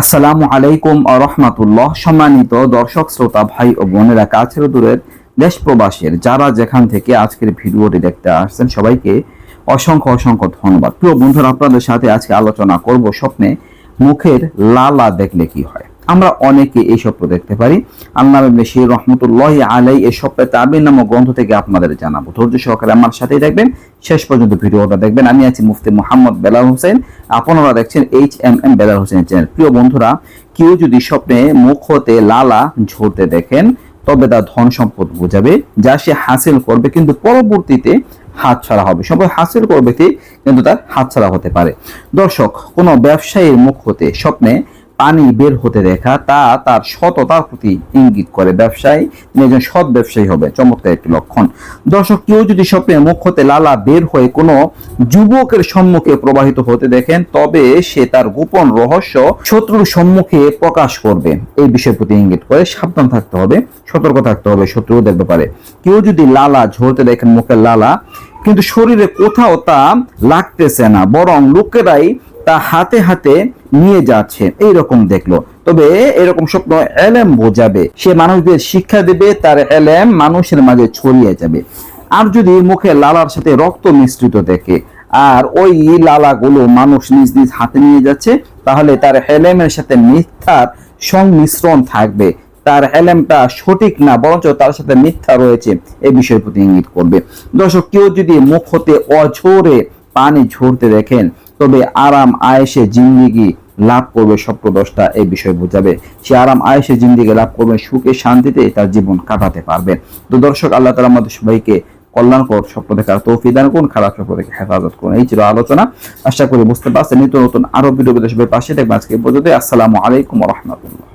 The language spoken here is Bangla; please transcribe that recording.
আসসালামু আলাইকুম রহমাতুল্লাহ। সম্মানিত দর্শক, শ্রোতা, ভাই ও বোনেরা, কাছের দূরের দেশ প্রবাসের, যারা যেখান থেকে আজকের ভিডিওটি দেখতে আসছেন, সবাইকে অসংখ্য অসংখ্য ধন্যবাদ। প্রিয় বন্ধুরা, আপনাদের সাথে আজকে আলোচনা করব স্বপ্নে মুখের লালা দেখলে কি হয়? আমরা অনেকে এই স্বপ্ন দেখতে পারি। আল্লাহ বেশির রহমতুল্লাহ আলাই এই স্বপ্নের তাবির নামক গ্রন্থ থেকে আপনাদের জানাব। ধৈর্য সহকারে আমার সাথেই দেখবেন শেষ পর্যন্ত ভিডিওটা দেখবেন। আমি আছি মুফতি মোহাম্মদ বেলাল হোসেন। আপনারা দেখছেন H M M Belal Hossain channel প্রিয় বন্ধুরা, কেউ যদি স্বপ্নে মুখ হতে লালা ঝরতে দেখেন, তবে তার ধন সম্পদ বোঝাবে, যা সে হাসিল করবে কিন্তু পরবর্তীতে হাত ছাড়া হবে। সম্পদ হাসিল করবে কিন্তু তার হাত ছাড়া হতে পারে। দর্শক, কোনো ব্যবসায়ীর মুখ হতে স্বপ্নে পানি বের হতে দেখা, তা তার সততার প্রতি ইঙ্গিত করে। ব্যবসায়ী একজন সৎ ব্যবসায়ী হবে। চমৎকার একটি লক্ষণ। দর্শক, কেউ যদি স্বপ্নে মুখ হতে লালা বের হয়ে কোনো যুবকের সম্মুখে প্রবাহিত হতে দেখেন, তবে সে তার গোপন রহস্য শত্রুর সম্মুখে প্রকাশ করবে। এই বিষয়ের প্রতি ইঙ্গিত করে সাবধান থাকতে হবে, সতর্ক থাকতে হবে শত্রু দেখতে পারে কেউ যদি লালা ঝরতে দেখেন মুখের লালা, কিন্তু শরীরে কোথাও তা লাগতেছে না, বরং লোকেরাই তা হাতে হাতে নিয়ে যাচ্ছে। এই রকম দেখল। তবে এরকম স্বপ্ন এলেম বোঝাবে। সে মানুষদের শিক্ষা দেবে, তার এলেম মানুষের মাঝে ছড়িয়ে যাবে। আর যদি মুখে লালার সাথে রক্ত মিশ্রিত দেখে, আর ওই লালাগুলো মানুষ নিজ নিজ হাতে নিয়ে যাচ্ছে, তাহলে তার হেলেমের সাথে মিথ্যার সংমিশ্রণ থাকবে। তার হেলেমটা সঠিক না, বরঞ্চ তার সাথে মিথ্যা রয়েছে এই বিষয়ের প্রতি ইঙ্গিত করবে। দর্শক, কেউ যদি মুখ হতে অঝোরে পানি ঝরতে দেখেন তবে আরাম আয়েসে জিন্দিগি লাভ করবে স্বপ্নদশটা এই বিষয় বোঝাবে। সে আরাম আয়েসে জিন্দিগি লাভ করবে, সুখে শান্তিতে তার জীবন কাটাতে পারবে। তো দর্শক, আল্লাহ তালা আমাদের সবাইকে কল্যাণকর স্বপ্ন দেখার তৌফি দান করুন, খারাপ স্বপ্ন দেখে হেফাজত করুন। এই ছিল আলোচনা। আশা করি বুঝতে পারছেন। নিত্য নতুন আরও ভিডিও সবাই পাশে দেখবেন আজকে পর্যন্ত আসসালামু আলাইকুম রহমতুল্লাহ।